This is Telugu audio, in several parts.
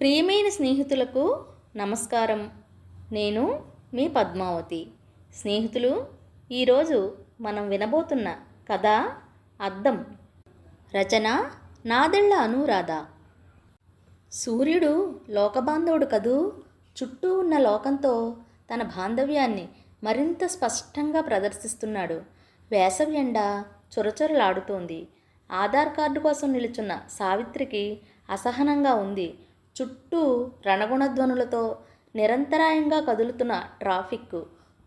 ప్రియమైన స్నేహితులకు నమస్కారం. నేను మీ పద్మావతి. స్నేహితులు ఈరోజు మనం వినబోతున్న కథ అద్దం. రచన నాదెళ్ళ అనురాధ. సూర్యుడు లోకబాంధవుడు కదూ చుట్టూ ఉన్న లోకంతో తన బాంధవ్యాన్ని మరింత స్పష్టంగా ప్రదర్శిస్తున్నాడు. వేసవి ఎండ చొరచొరలాడుతోంది. ఆధార్ కార్డు కోసం నిలుచున్న సావిత్రికి అసహనంగా ఉంది. చుట్టూ రణగుణధ్వనులతో నిరంతరాయంగా కదులుతున్న ట్రాఫిక్.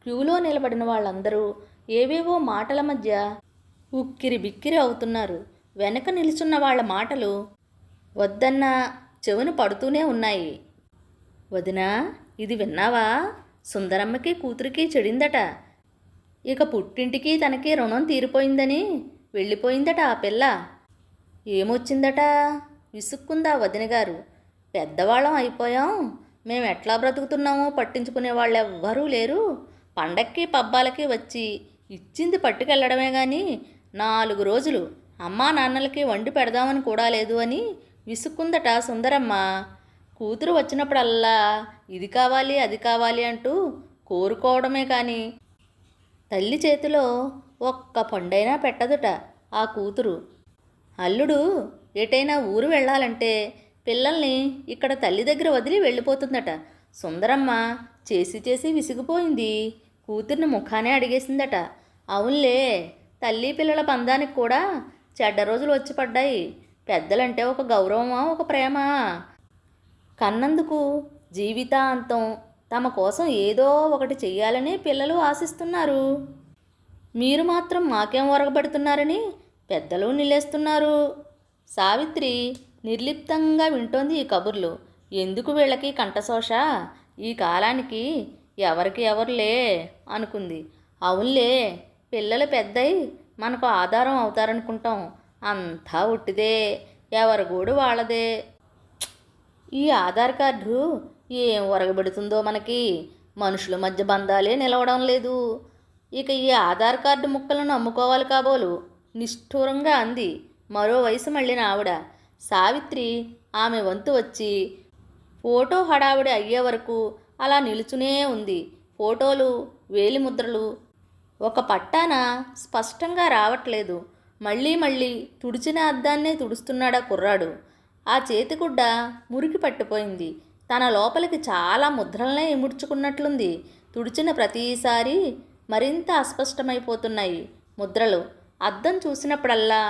క్యూలో నిలబడిన వాళ్ళందరూ ఏవేవో మాటల మధ్య ఉక్కిరి బిక్కిరి అవుతున్నారు. వెనక నిలుచున్న వాళ్ళ మాటలు వద్దన్న చెవును పడుతూనే ఉన్నాయి. వదినా ఇది విన్నావా? సుందరమ్మకి కూతురికి చెడిందట. ఇక పుట్టింటికి తనకి రుణం తీరిపోయిందని వెళ్ళిపోయిందట ఆ పిల్ల. ఏమొచ్చిందట? విసుక్కుందా వదిన గారు పెద్దవాళ్ళం అయిపోయాం. మేము ఎట్లా బ్రతుకుతున్నామో పట్టించుకునే వాళ్ళు ఎవ్వరూ లేరు. పండక్కి పబ్బాలకి వచ్చి ఇచ్చింది పట్టుకెళ్ళడమే కానీ నాలుగు రోజులు అమ్మా నాన్నలకి వండి పెడదామని కూడా లేదు అని విసుక్కుందట సుందరమ్మ. కూతురు వచ్చినప్పుడల్లా ఇది కావాలి అది కావాలి అంటూ కోరుకోవడమే కానీ తల్లి చేతిలో ఒక్క పండైనా పెట్టదుట ఆ కూతురు. అల్లుడు ఎటైనా ఊరు వెళ్ళాలంటే పిల్లల్ని ఇక్కడ తల్లి దగ్గర వదిలి వెళ్ళిపోతుందట. సుందరమ్మ చేసి చేసి విసిగిపోయింది. కూతుర్ని ముఖానే అడిగేసిందట. అవునులే తల్లి పిల్లల బంధానికి కూడా చెడ్డ రోజులు వచ్చి పడ్డాయి. పెద్దలంటే ఒక గౌరవమా ఒక ప్రేమ? కన్నందుకు జీవితాంతం తమ కోసం ఏదో ఒకటి చెయ్యాలని పిల్లలు ఆశిస్తున్నారు. మీరు మాత్రం మాకేం ఒరగబడుతున్నారని పెద్దలు నిలేస్తున్నారు. సావిత్రి నిర్లిప్తంగా వింటోంది ఈ కబుర్లు. ఎందుకు వీళ్ళకి కంఠశోష? ఈ కాలానికి ఎవరికి ఎవరులే? అనుకుంది. అవునులే పిల్లలు పెద్దయి మనకు ఆధారం అవుతారనుకుంటాం. అంతా ఉట్టిదే ఎవరి గూడు వాళ్ళదే. ఈ ఆధార్ కార్డు ఏం ఒరగబెడుతుందో మనకి? మనుషుల మధ్య బంధాలే నిలవడం లేదు. ఇక ఈ ఆధార్ కార్డు ముక్కలను అమ్ముకోవాలి కాబోలు. నిష్ఠూరంగా అంది. మరో వయసు మళ్ళిన ఆవిడ. సావిత్రి ఆమె వంతు వచ్చి ఫోటో హడావిడి అయ్యే వరకు అలా నిలుచునే ఉంది. ఫోటోలు వేలిముద్రలు ఒక పట్టాన స్పష్టంగా రావట్లేదు. మళ్ళీ మళ్ళీ తుడిచిన అద్దాన్నే తుడుస్తున్నాడా కుర్రాడు. ఆ చేతిగుడ్డ మురికి పట్టిపోయింది. తన లోపలికి చాలా ముద్రలనే ఇముడ్చుకున్నట్లుంది. తుడిచిన ప్రతిసారి మరింత అస్పష్టమైపోతున్నాయి ముద్రలు. అద్దం చూసినప్పుడల్లా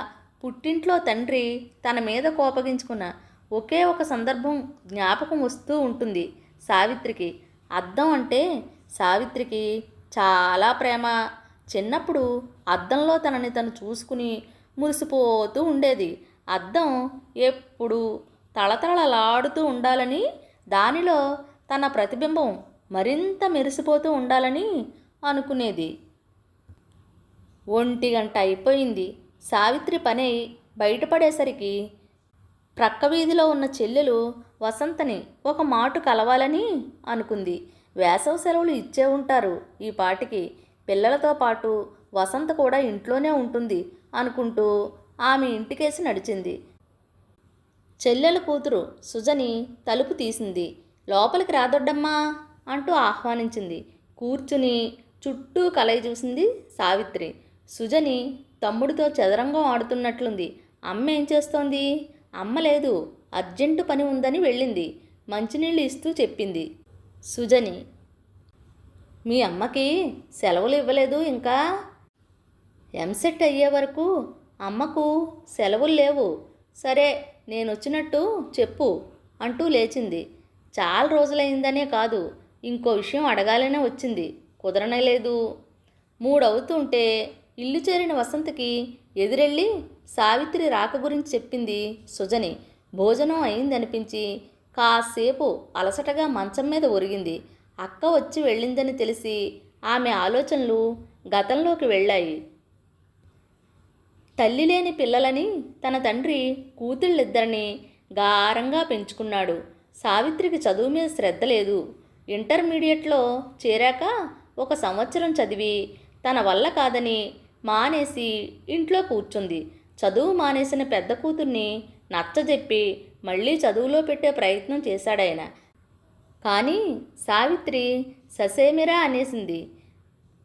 పుట్టింట్లో తండ్రి తన మీద కోపగించుకున్న ఒకే ఒక సందర్భం జ్ఞాపకం వస్తూ ఉంటుంది సావిత్రికి. అద్దం అంటే సావిత్రికి చాలా ప్రేమ. చిన్నప్పుడు అద్దంలో తనని తను చూసుకుని మురిసిపోతూ ఉండేది. అద్దం ఎప్పుడు తళతళలాడుతూ ఉండాలని దానిలో తన ప్రతిబింబం మరింత మెరిసిపోతూ ఉండాలని అనుకునేది. ఒంటి గంట అయిపోయింది. సావిత్రి పని బయటపడేసరికి ప్రక్క వీధిలో ఉన్న చెల్లెలు వసంతని ఒక మాటు కలవాలని అనుకుంది. వేసవి సెలవులు ఇచ్చే ఉంటారు. ఈ పాటికి పిల్లలతో పాటు వసంత కూడా ఇంట్లోనే ఉంటుంది అనుకుంటూ ఆమె ఇంటికేసి నడిచింది. చెల్లెల కూతురు సుజని తలుపు తీసింది. లోపలికి రాదొడ్డమ్మా అంటూ ఆహ్వానించింది. కూర్చుని చుట్టూ కలయి చూసింది సావిత్రి. సుజని తమ్ముడితో చదరంగం ఆడుతున్నట్లుంది. అమ్మ ఏం చేస్తోంది? అమ్మ లేదు అర్జెంటు పని ఉందని వెళ్ళింది. మంచినీళ్ళు ఇస్తూ చెప్పింది. సుజని మీ అమ్మకి సెలవులు ఇవ్వలేదు ఇంకా? ఎంసెట్ అయ్యే వరకు అమ్మకు సెలవులు లేవు. సరే నేను వచ్చినట్టు చెప్పు అంటూ లేచింది. చాలా రోజులైందనే కాదు ఇంకో విషయం అడగాలనే వచ్చింది. కుదరనే లేదు. మూడవుతుంటే ఇల్లు చేరిన వసంతకి ఎదురెళ్ళి సావిత్రి రాక గురించి చెప్పింది సుజని. భోజనం అయిందనిపించి కాసేపు అలసటగా మంచం మీద ఒరిగింది. అక్క వచ్చి వెళ్ళిందని తెలిసి ఆమె ఆలోచనలు గతంలోకి వెళ్ళాయి. తల్లి లేని పిల్లలని తన తండ్రి కూతుళ్ళిద్దరిని గారంగా పెంచుకున్నాడు. సావిత్రికి చదువు మీద శ్రద్ధ లేదు. ఇంటర్మీడియట్లో చేరాక ఒక సంవత్సరం చదివి తన వల్ల కాదని మానేసి ఇంట్లో కూర్చుంది. చదువు మానేసిన పెద్ద కూతుర్ని నచ్చజెప్పి మళ్ళీ చదువులో పెట్టే ప్రయత్నం చేశాడాయన. కానీ సావిత్రి ససేమిరా అనేసింది.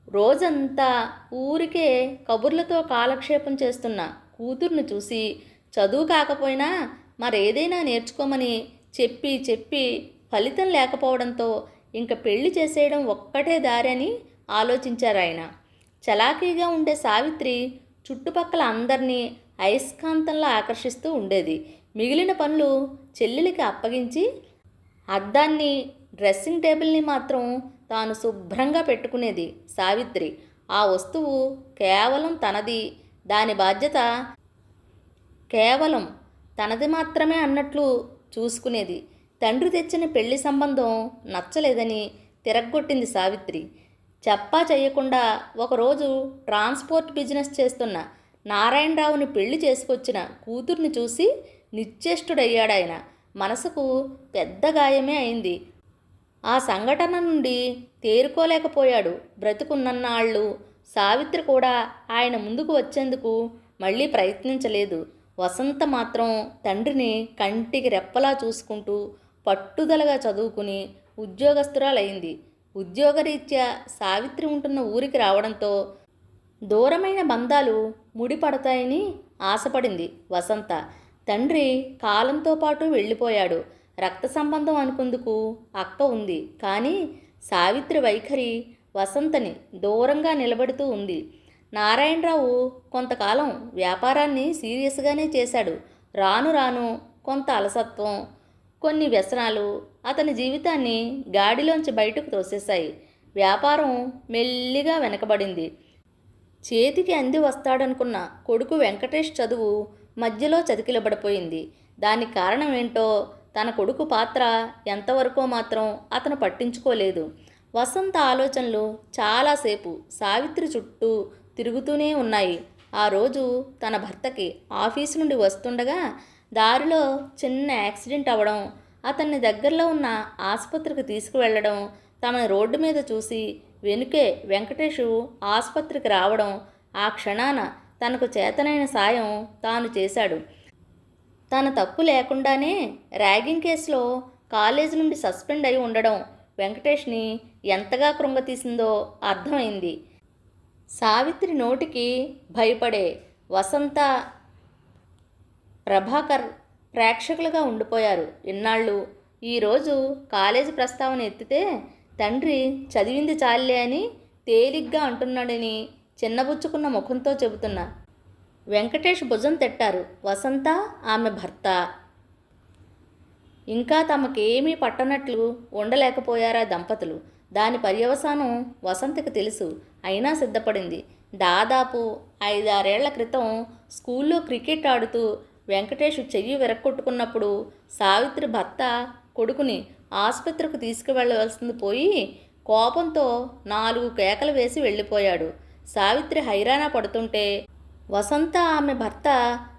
రోజంతా ఊరికే కబుర్లతో కాలక్షేపం చేస్తున్న కూతుర్ని చూసి చదువు కాకపోయినా మరేదైనా నేర్చుకోమని చెప్పి చెప్పి ఫలితం లేకపోవడంతో ఇంక పెళ్ళి చేసేయడం ఒక్కటే దారి అని ఆలోచించారు ఆయన చలాకీగా ఉండే సావిత్రి చుట్టుపక్కల అందరినీ అయస్కాంతంలో ఆకర్షిస్తూ ఉండేది. మిగిలిన పనులు చెల్లెలికి అప్పగించి అద్దాన్ని డ్రెస్సింగ్ టేబుల్ని మాత్రం తాను శుభ్రంగా పెట్టుకునేది సావిత్రి. ఆ వస్తువు కేవలం తనది. దాని బాధ్యత కేవలం తనది మాత్రమే అన్నట్లు చూసుకునేది. తండ్రి తెచ్చిన పెళ్ళి సంబంధం నచ్చలేదని తిరగొట్టింది సావిత్రి. చెప్పా చేయకుండా ఒకరోజు ట్రాన్స్పోర్ట్ బిజినెస్ చేస్తున్న నారాయణరావుని పెళ్ళి చేసుకొచ్చిన కూతుర్ని చూసి నిశ్చేష్టుడయ్యాడాయన. మనసుకు పెద్ద గాయమే అయింది. ఆ సంఘటన నుండి తేరుకోలేకపోయాడు బ్రతుకున్నన్నాళ్ళు. సావిత్రి కూడా ఆయన ముందుకు వచ్చేందుకు మళ్ళీ ప్రయత్నించలేదు. వసంత మాత్రం తండ్రిని కంటికి రెప్పలా చూసుకుంటూ పట్టుదలగా చదువుకుని ఉద్యోగస్తురాలైంది. ఉద్యోగరీత్యా సావిత్రి ఉంటున్న ఊరికి రావడంతో దూరమైన బంధాలు ముడిపడతాయని ఆశపడింది వసంత. తండ్రి కాలంతో పాటు వెళ్ళిపోయాడు. రక్త సంబంధం అనుకుందుకు అక్క ఉంది. కానీ సావిత్రి వైఖరి వసంతని దూరంగా నిలబెడుతూ ఉంది. నారాయణరావు కొంతకాలం వ్యాపారాన్ని సీరియస్గానే చేశాడు. రాను రాను కొంత అలసత్వం కొన్ని వ్యసనాలు అతని జీవితాన్ని గాడిలోంచి బయటకు తోసేశాయి. వ్యాపారం మెల్లిగా వెనకబడింది. చేతికి అంది వస్తాడనుకున్న కొడుకు వెంకటేష్ చదువు మధ్యలో చతికిలబడిపోయింది. దానికి కారణం ఏంటో తన కొడుకు పాత్ర ఎంతవరకో మాత్రం అతను పట్టించుకోలేదు. వసంత ఆలోచనలు చాలాసేపు సావిత్రి చుట్టూ తిరుగుతూనే ఉన్నాయి. ఆ రోజు తన భర్తకి ఆఫీసు నుండి వస్తుండగా దారిలో చిన్న యాక్సిడెంట్ అవ్వడం అతన్ని దగ్గరలో ఉన్న ఆసుపత్రికి తీసుకువెళ్ళడం తమని రోడ్డు మీద చూసి వెనుకే వెంకటేషు ఆసుపత్రికి రావడం ఆ క్షణాన తనకు చేతనైన సాయం తాను చేశాడు. తన తప్పు లేకుండానే ర్యాగింగ్ కేసులో కాలేజీ నుండి సస్పెండ్ అయి ఉండడం వెంకటేష్ని ఎంతగా కృంగతీసిందో అర్థమైంది. సావిత్రి నోటికి భయపడే వసంత ప్రభాకర్ ప్రేక్షకులుగా ఉండిపోయారు. ఇన్నాళ్ళు ఈరోజు కాలేజీ ప్రస్తావన ఎత్తితే తండ్రి చదివింది చాలే అని తేలిగ్గా అంటున్నాడని చిన్నబుచ్చుకున్న ముఖంతో చెబుతున్నా. వెంకటేష్ భుజం తెట్టారు. వసంత ఆమె భర్త. ఇంకా తమకేమీ పట్టనట్లు ఉండలేకపోయారా దంపతులు? దాని పర్యవసానం వసంతకు తెలుసు. అయినా సిద్ధపడింది. దాదాపు ఐదారేళ్ళ క్రితం స్కూల్లో క్రికెట్ ఆడుతూ వెంకటేష్ చెయ్యి విరక్కొట్టుకున్నప్పుడు సావిత్రి భర్త కొడుకుని ఆసుపత్రికి తీసుకువెళ్ళవలసింది పోయి కోపంతో నాలుగు కేకలు వేసి వెళ్ళిపోయాడు. సావిత్రి హైరాణ పడుతుంటే వసంత ఆమె భర్త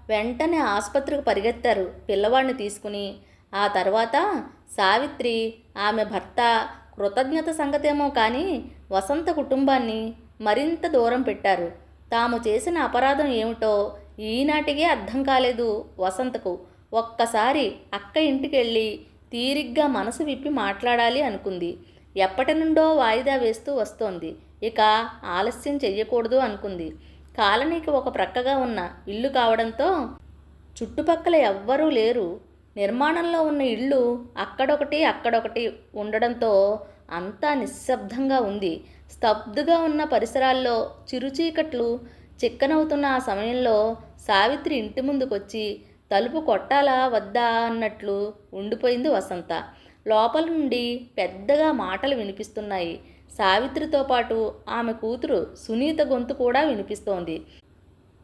వెంటనే ఆసుపత్రికి పరిగెత్తారు పిల్లవాడిని తీసుకుని. ఆ తర్వాత సావిత్రి ఆమె భర్త కృతజ్ఞత సంగతేమో కానీ వసంత కుటుంబాన్ని మరింత దూరం పెట్టారు. తాము చేసిన అపరాధం ఏమిటో ఈనాటికే అర్థం కాలేదు వసంతకు. ఒక్కసారి అక్క ఇంటికెళ్ళి తీరిగ్గా మనసు విప్పి మాట్లాడాలి అనుకుంది. ఎప్పటి నుండో వాయిదా వేస్తూ వస్తోంది. ఇక ఆలస్యం చెయ్యకూడదు అనుకుంది. కాలనీకి ఒక ప్రక్కగా ఉన్న ఇల్లు కావడంతో చుట్టుపక్కల ఎవ్వరూ లేరు. నిర్మాణంలో ఉన్న ఇళ్ళు అక్కడొకటి అక్కడొకటి ఉండడంతో అంతా నిశ్శబ్దంగా ఉంది. స్తబ్దుగా ఉన్న పరిసరాల్లో చిరుచీకట్లు చిక్కనవుతున్న ఆ సమయంలో సావిత్రి ఇంటి ముందుకొచ్చి తలుపు కొట్టాలా వద్దా? అన్నట్లు ఉండిపోయింది వసంత. లోపల నుండి పెద్దగా మాటలు వినిపిస్తున్నాయి. సావిత్రితో పాటు ఆమె కూతురు సునీత గొంతు కూడా వినిపిస్తోంది.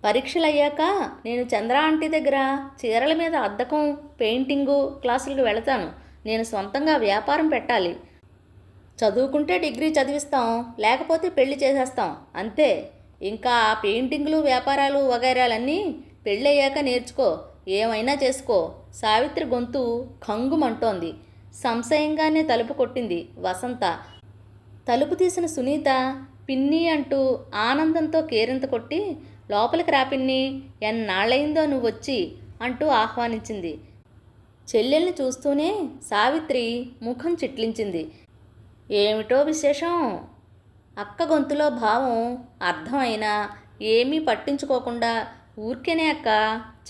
పరీక్షలయ్యాక నేను చంద్ర ఆంటీ దగ్గర చీరల మీద అద్దకం పెయింటింగు క్లాసులకు వెళతాను. నేను సొంతంగా వ్యాపారం పెట్టాలి. చదువుకుంటే డిగ్రీ చదివిస్తాం లేకపోతే పెళ్ళి చేసేస్తాం. అంతే. ఇంకా ఆ పెయింటింగ్లు వ్యాపారాలు వగైరాలన్నీ పెళ్ళయ్యాక నేర్చుకో. ఏమైనా చేసుకో. సావిత్రి గొంతు ఖంగుమంటోంది. సంశయంగానే తలుపు కొట్టింది వసంత. తలుపు తీసిన సునీత పిన్ని అంటూ ఆనందంతో కేరింత కొట్టి లోపలికి రా పిన్ని ఎన్నాళ్ళయిందో నువ్వు వచ్చి అంటూ ఆహ్వానించింది. చెల్లెల్ని చూస్తూనే సావిత్రి ముఖం చిట్లించింది. ఏమిటో విశేషం? అక్క గొంతులో భావం అర్థమైనా ఏమీ పట్టించుకోకుండా ఊరికేనే అక్క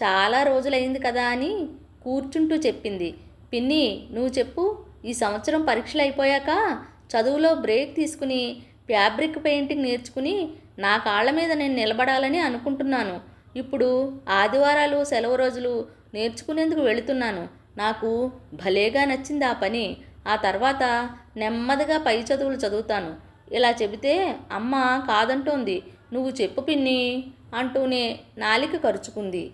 చాలా రోజులైంది కదా అని కూర్చుంటూ చెప్పింది. పిన్ని నువ్వు చెప్పు ఈ సంవత్సరం పరీక్షలు అయిపోయాక చదువులో బ్రేక్ తీసుకుని ఫ్యాబ్రిక్ పెయింటింగ్ నేర్చుకుని నా కాళ్ళ మీద నేను నిలబడాలని అనుకుంటున్నాను. ఇప్పుడు ఆదివారాలు సెలవు రోజులు నేర్చుకునేందుకు వెళుతున్నాను. నాకు భలేగా నచ్చింది ఆ పని. ఆ తర్వాత నెమ్మదిగా పై చదువులు చదువుతాను. ఇలా చెబితే అమ్మ కాదంటోంది. నువ్వు చెప్పు పిన్ని అంటూనే నాలిక ఖర్చుకుంది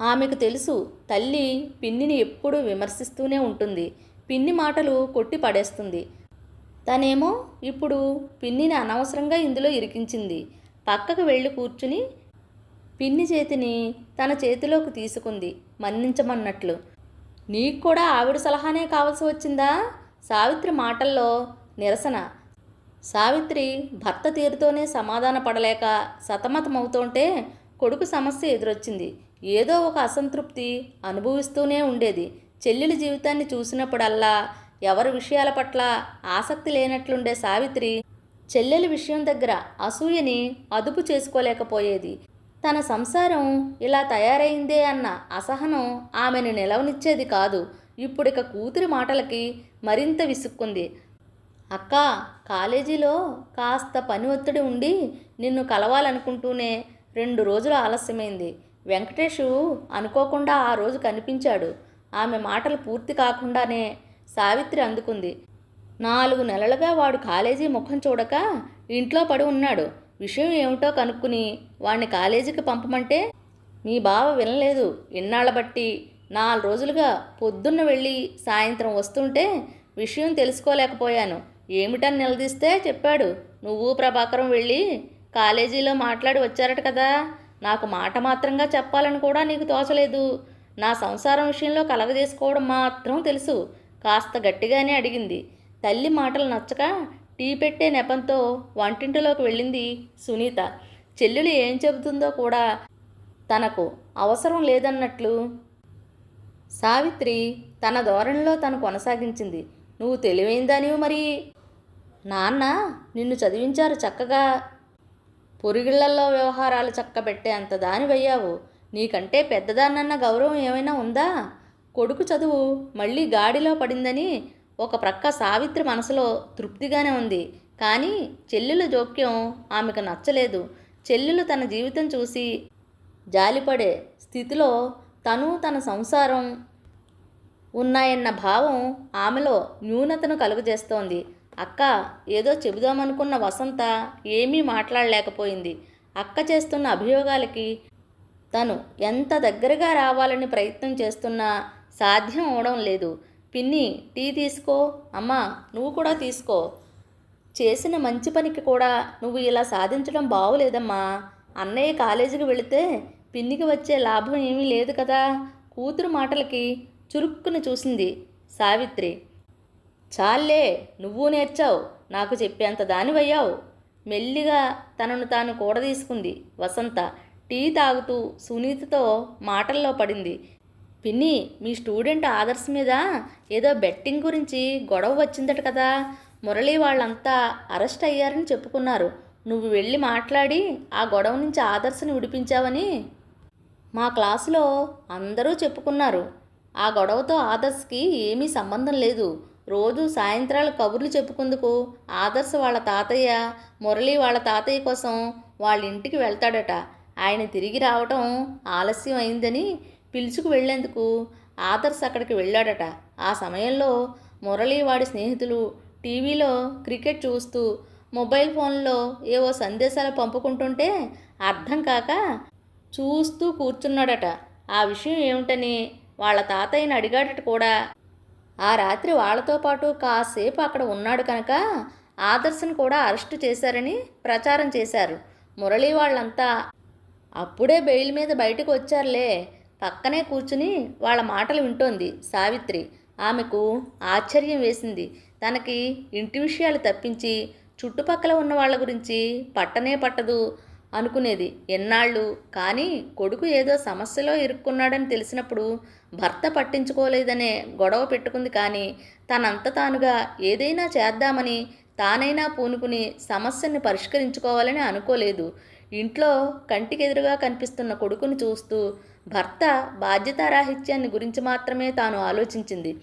ఆమెకు తెలుసు తల్లి పిన్నిని ఎప్పుడూ విమర్శిస్తూనే ఉంటుంది. పిన్ని మాటలు కొట్టి పడేస్తుంది. తనేమో ఇప్పుడు పిన్నిని అనవసరంగా ఇందులో ఇరికించింది. పక్కకు వెళ్ళి కూర్చుని పిన్ని చేతిని తన చేతిలోకి తీసుకుంది మన్నించమన్నట్లు. నీకు కూడా ఆవిడ సలహానే కావాల్సి వచ్చిందా? సావిత్రి మాటల్లో నిరసన. సావిత్రి భర్త తీరుతోనే సమాధాన పడలేక సతమతమవుతుంటే కొడుకు సమస్య ఎదురొచ్చింది. ఏదో ఒక అసంతృప్తి అనుభవిస్తూనే ఉండేది. చెల్లెలి జీవితాన్ని చూసినప్పుడల్లా ఎవరి విషయాల పట్ల ఆసక్తి లేనట్లుండే సావిత్రి చెల్లెలి విషయం దగ్గర అసూయని అదుపు చేసుకోలేకపోయేది. తన సంసారం ఇలా తయారైందే అన్న అసహనం ఆమెను నిలవనిచ్చేది కాదు. ఇప్పుడిక కూతురి మాటలకి మరింత విసుక్కుంది. అక్క కాలేజీలో కాస్త పని ఒత్తిడి ఉండి నిన్ను కలవాలనుకుంటూనే రెండు రోజులు ఆలస్యమైంది. వెంకటేషు అనుకోకుండా ఆ రోజు కనిపించాడు. ఆమె మాటలు పూర్తి కాకుండానే సావిత్రి అందుకుంది. నాలుగు నెలలుగా వాడు కాలేజీ ముఖం చూడక ఇంట్లో పడి ఉన్నాడు. విషయం ఏమిటో కనుక్కుని వాణ్ణి కాలేజీకి పంపమంటే మీ బావ వినలేదు. ఇన్నాళ్ళ బట్టి నాలుగు రోజులుగా పొద్దున్న వెళ్ళి సాయంత్రం వస్తుంటే విషయం తెలుసుకోలేకపోయాను. ఏమిటని నిలదీస్తే చెప్పాడు. నువ్వు ప్రభాకరం వెళ్ళి కాలేజీలో మాట్లాడి వచ్చారట కదా. నాకు మాట మాత్రంగా చెప్పాలని కూడా నీకు తోచలేదు. నా సంసారం విషయంలో కలగజేసుకోవడం మాత్రం తెలుసు. కాస్త గట్టిగానే అడిగింది. తల్లి మాటలు నచ్చక టీ పెట్టే నెపంతో వంటింటిలోకి వెళ్ళింది సునీత. చెల్లెలు ఏం చెబుతుందో కూడా తనకు అవసరం లేదన్నట్లు సావిత్రి తన ధోరణిలో తను కొనసాగించింది. నువ్వు తెలివైందానివి మరి? నాన్న నిన్ను చదివించారు చక్కగా. పొరిగిళ్ళలో వ్యవహారాలు చక్కబెట్టే అంత దానివయ్యావు. నీకంటే పెద్దదాన్నన్న గౌరవం ఏమైనా ఉందా? కొడుకు చదువు మళ్ళీ గాడిలో పడిందని ఒక ప్రక్క సావిత్రి మనసులో తృప్తిగానే ఉంది. కానీ చెల్లెల జోక్యం ఆమెకు నచ్చలేదు. చెల్లెలు తన జీవితం చూసి జాలిపడే స్థితిలో తను తన సంసారం ఉన్నాయన్న భావం ఆమెలో న్యూనతను కలుగజేస్తోంది. అక్క ఏదో చెబుదామనుకున్న వసంత ఏమీ మాట్లాడలేకపోయింది. అక్క చేస్తున్న అభియోగాలకి తను ఎంత దగ్గరగా రావాలని ప్రయత్నం చేస్తున్నా సాధ్యం అవడం లేదు. పిన్ని టీ తీసుకో. అమ్మా నువ్వు కూడా తీసుకో. చేసిన మంచి పనికి కూడా నువ్వు ఇలా సాధించడం బాగులేదమ్మా అన్నయ్య కాలేజీకి వెళితే పిన్నికి వచ్చే లాభం ఏమీ లేదు కదా. కూతురు మాటలకి చురుక్కున చూసింది సావిత్రి. చాలే నువ్వు నేర్చావు నాకు చెప్పేంత దానివయ్యావు. మెల్లిగా తనను తాను కూడదీసుకుంది వసంత. టీ తాగుతూ సునీతతో మాటల్లో పడింది. పిన్ని మీ స్టూడెంట్ ఆదర్శ్ మీద ఏదో బెట్టింగ్ గురించి గొడవ వచ్చిందట కదా. మురళి వాళ్ళంతా అరెస్ట్ అయ్యారని చెప్పుకున్నారు. నువ్వు వెళ్ళి మాట్లాడి ఆ గొడవ నుంచి ఆదర్శని విడిపించావని మా క్లాసులో అందరూ చెప్పుకున్నారు. ఆ గొడవతో ఆదర్శ్కి ఏమీ సంబంధం లేదు. రోజు సాయంత్రాలు కబుర్లు చెప్పుకుందుకు ఆదర్శ వాళ్ళ తాతయ్య మురళి వాళ్ళ తాతయ్య కోసం వాళ్ళ ఇంటికి వెళ్తాడట. ఆయన తిరిగి రావటం ఆలస్యం అయిందని పిలుచుకు వెళ్ళేందుకు ఆదర్శ్ అక్కడికి వెళ్ళాడట. ఆ సమయంలో మురళి వాడి స్నేహితులు టీవీలో క్రికెట్ చూస్తూ మొబైల్ ఫోన్లో ఏవో సందేశాలు పంపుకుంటుంటే అర్థం కాక చూస్తూ కూర్చున్నాడట. ఆ విషయం ఏమిటని వాళ్ళ తాతయ్యని అడిగాడట కూడా. ఆ రాత్రి వాళ్ళతో పాటు కాసేపు అక్కడ ఉన్నాడు కనుక ఆదర్శను కూడా అరెస్టు చేశారని ప్రచారం చేశారు. మురళి వాళ్ళంతా అప్పుడే బెయిల్ మీద బయటకు వచ్చారులే. పక్కనే కూర్చుని వాళ్ళ మాటలు వింటోంది సావిత్రి. ఆమెకు ఆశ్చర్యం వేసింది. తనకి ఇంటి విషయాలు తప్పించి చుట్టుపక్కల ఉన్న వాళ్ళ గురించి పట్టనే పట్టదు. అనుకునేది. ఎన్నాళ్ళు? కానీ కొడుకు ఏదో సమస్యలో ఇరుక్కున్నాడని తెలిసినప్పుడు భర్త పట్టించుకోలేదనే గొడవ పెట్టుకుంది కానీ తనంత తానుగా ఏదైనా చేద్దామని తానైనా పూనుకుని సమస్యని పరిష్కరించుకోవాలని అనుకోలేదు. ఇంట్లో కంటికెదురుగా కనిపిస్తున్న కొడుకుని చూస్తూ భర్త బాధ్యతారాహిత్యాన్ని గురించి మాత్రమే తాను ఆలోచించింది.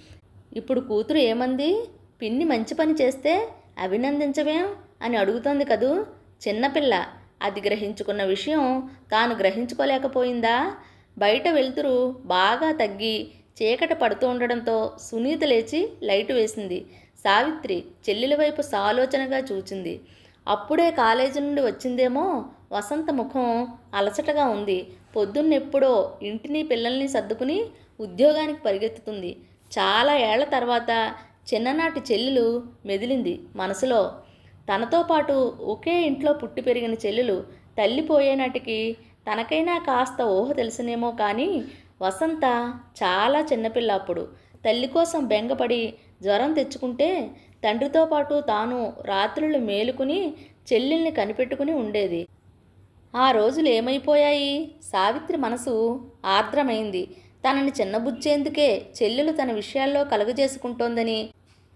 ఇప్పుడు కూతురు ఏమంది? పిన్ని మంచి పని చేస్తే అభినందించవేం? అని అడుగుతోంది కదూ? చిన్నపిల్ల అది గ్రహించుకున్న విషయం తాను గ్రహించుకోలేకపోయిందా? బయట వెలుతురు బాగా తగ్గి చీకట పడుతూ ఉండడంతో సునీత లేచి లైటు వేసింది. సావిత్రి చెల్లెల వైపు సాలోచనగా చూచింది. అప్పుడే కాలేజీ నుండి వచ్చిందేమో? వసంత ముఖం అలసటగా ఉంది. పొద్దున్నెప్పుడో ఇంటిని పిల్లల్ని సర్దుకుని ఉద్యోగానికి పరిగెత్తుతుంది. చాలా ఏళ్ళ తర్వాత చిన్ననాటి చెల్లెలు మెదిలింది మనసులో. తనతో పాటు ఒకే ఇంట్లో పుట్టి పెరిగిన చెల్లెలు తల్లిపోయేనాటికి తనకైనా కాస్త ఊహ తెలిసినేమో కానీ వసంత చాలా చిన్నపిల్ల అప్పుడు. తల్లి కోసం బెంగపడి జ్వరం తెచ్చుకుంటే తండ్రితో పాటు తాను రాత్రులు మేలుకుని చెల్లెల్ని కనిపెట్టుకుని ఉండేది. ఆ రోజులు ఏమైపోయాయి? సావిత్రి మనసు ఆర్ద్రమైంది. తనని చిన్నబుచ్చేందుకే చెల్లెలు తన విషయాల్లో కలుగజేసుకుంటోందని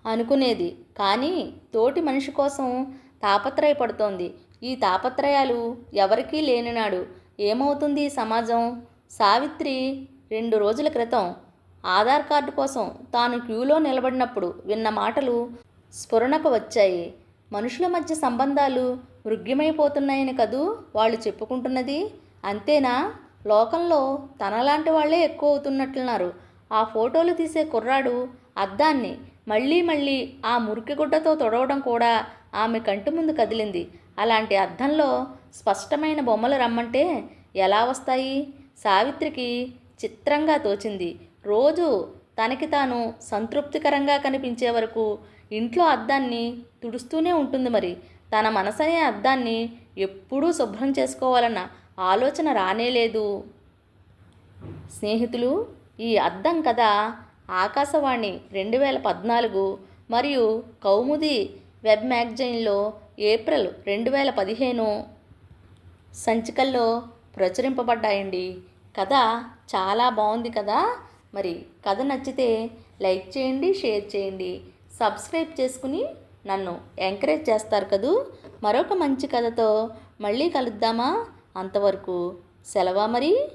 అనుకునేది. కానీ తోటి మనిషి కోసం తాపత్రయపడుతోంది. ఈ తాపత్రయాలు ఎవరికీ లేనినాడు. ఏమవుతుంది ఈ సమాజం? సావిత్రి రెండు రోజుల క్రితం ఆధార్ కార్డు కోసం తాను క్యూలో నిలబడినప్పుడు విన్న మాటలు స్ఫురణకు వచ్చాయి. మనుషుల మధ్య సంబంధాలు మృగ్యమైపోతున్నాయని కదూ వాళ్ళు చెప్పుకుంటున్నది? అంతేనా? లోకంలో తనలాంటి వాళ్ళే ఎక్కువ అవుతున్నట్లున్నారు. ఆ ఫోటోలు తీసే కుర్రాడు అద్దాన్ని మళ్ళీ మళ్ళీ ఆ మురికి గుడ్డతో తొడవడం కూడా ఆమె కంటి ముందు కదిలింది. అలాంటి అర్థంలో స్పష్టమైన బొమ్మలు రమ్మంటే ఎలా వస్తాయి? సావిత్రికి చిత్రంగా తోచింది. రోజు తనకి తాను సంతృప్తికరంగా కనిపించే వరకు ఇంట్లో అద్దాన్ని తుడుస్తూనే ఉంటుంది మరి. తన మనసనే అద్దాన్ని ఎప్పుడూ శుభ్రం చేసుకోవాలన్న ఆలోచన రానేలేదు. స్నేహితులు ఈ అద్దం కదా ఆకాశవాణి రెండు వేల పద్నాలుగు మరియు కౌముది వెబ్ మ్యాగజైన్లో ఏప్రిల్ రెండు వేల పదిహేను సంచికల్లో ప్రచురింపబడ్డాయండి. కథ చాలా బాగుంది కదా? మరి కథ నచ్చితే లైక్ చేయండి షేర్ చేయండి. సబ్స్క్రైబ్ చేసుకుని నన్ను ఎంకరేజ్ చేస్తారు కదూ? మరొక మంచి కథతో మళ్ళీ కలుద్దామా? అంతవరకు సెలవా మరి?